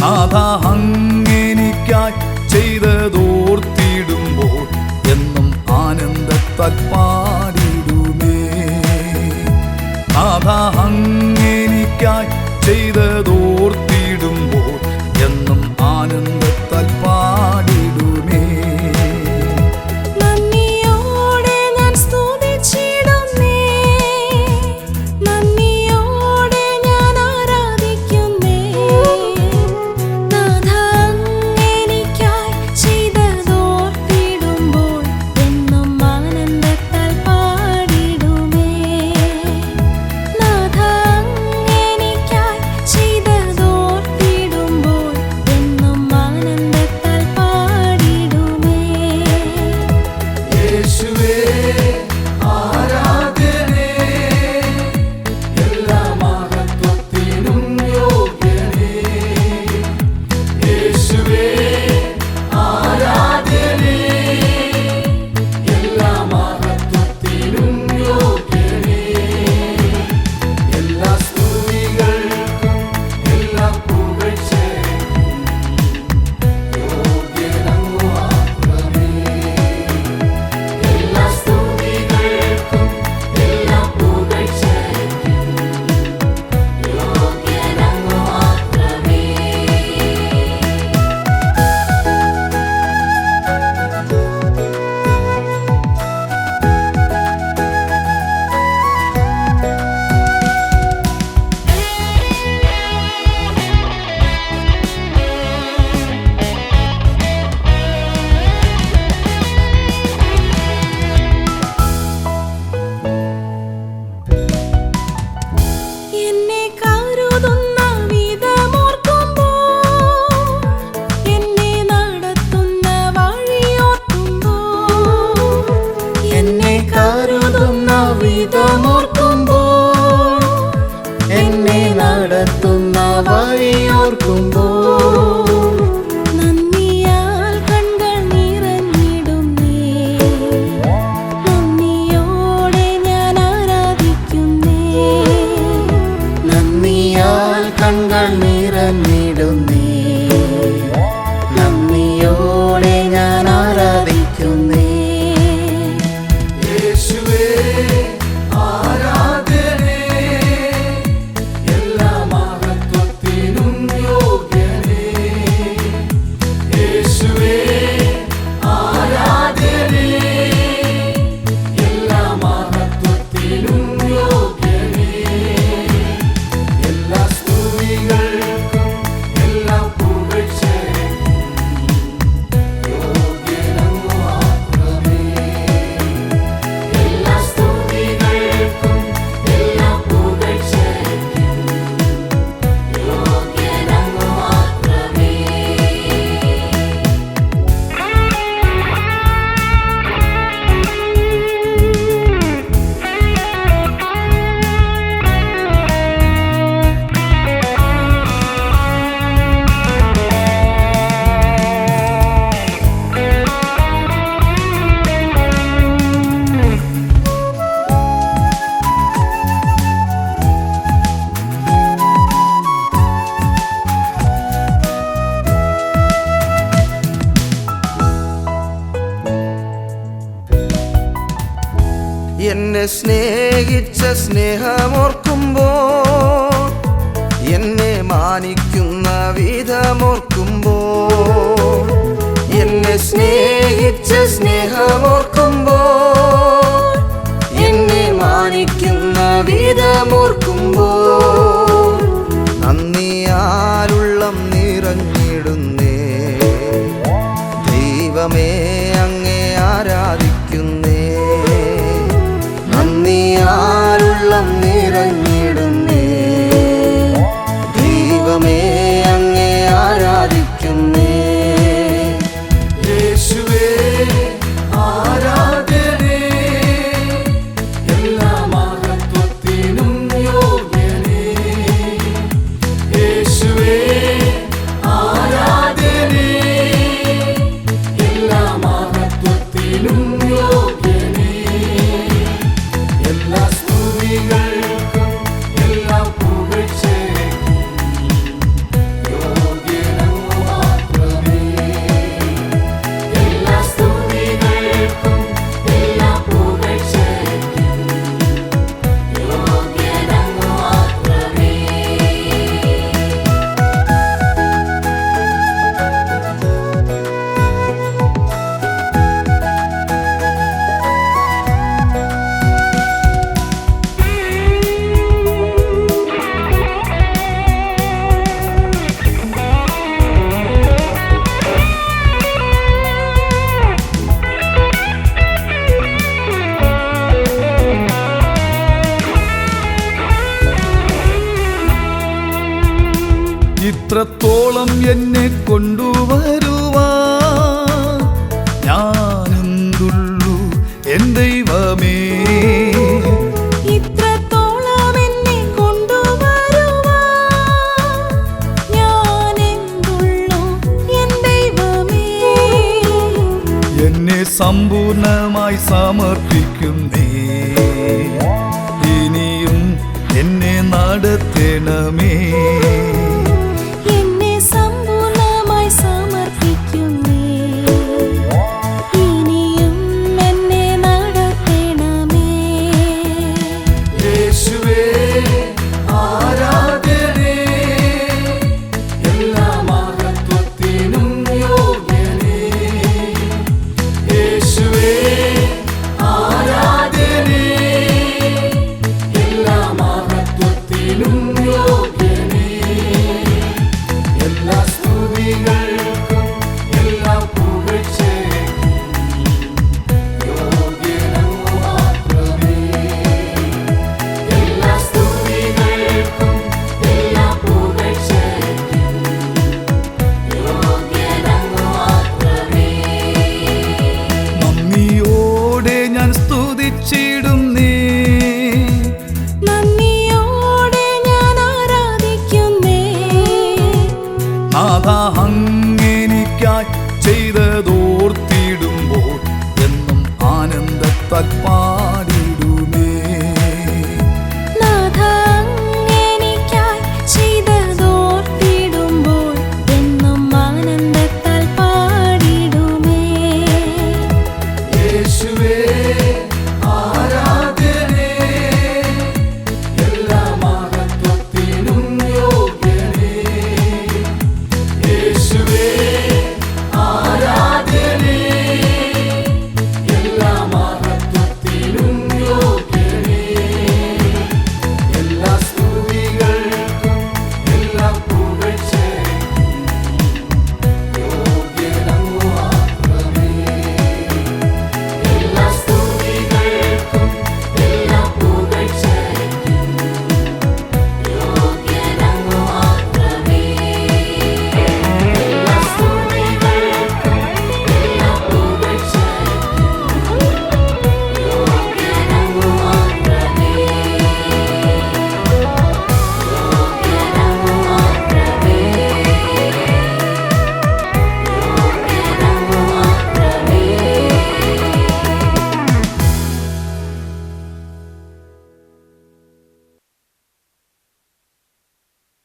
നാഥ അങ്ങേനിക്കായി ചെയ്തതോർത്തിടുമ്പോൾ എന്നും ആനന്ദത്തപ്പാ ജനിച്ച സ്നേഹമോർക്കുമ്പോൾ എന്നെ മാനിക്കുന്ന വിധമോർക്കുമ്പോൾ എന്നെ സ്നേഹിച്ച സ്നേഹമോർക്കുമ്പോൾ എന്നെ മാനിക്കുന്ന വിധമോർ ഇത്രത്തോളം എന്നെ കൊണ്ടുവരുവാ. ഞാനെന്തുള്ളു എൻ ദൈവമേ? എന്നെ സമ്പൂർണമായി സമർപ്പിക്കുന്നേ. ഇനിയും എന്നെ നടത്തണമേ. നാഥ അങ്ങേനിക്കായി ചെയ്തതോർത്തിടുമ്പോൾ എന്നും ആനന്ദത്തഗ്പാ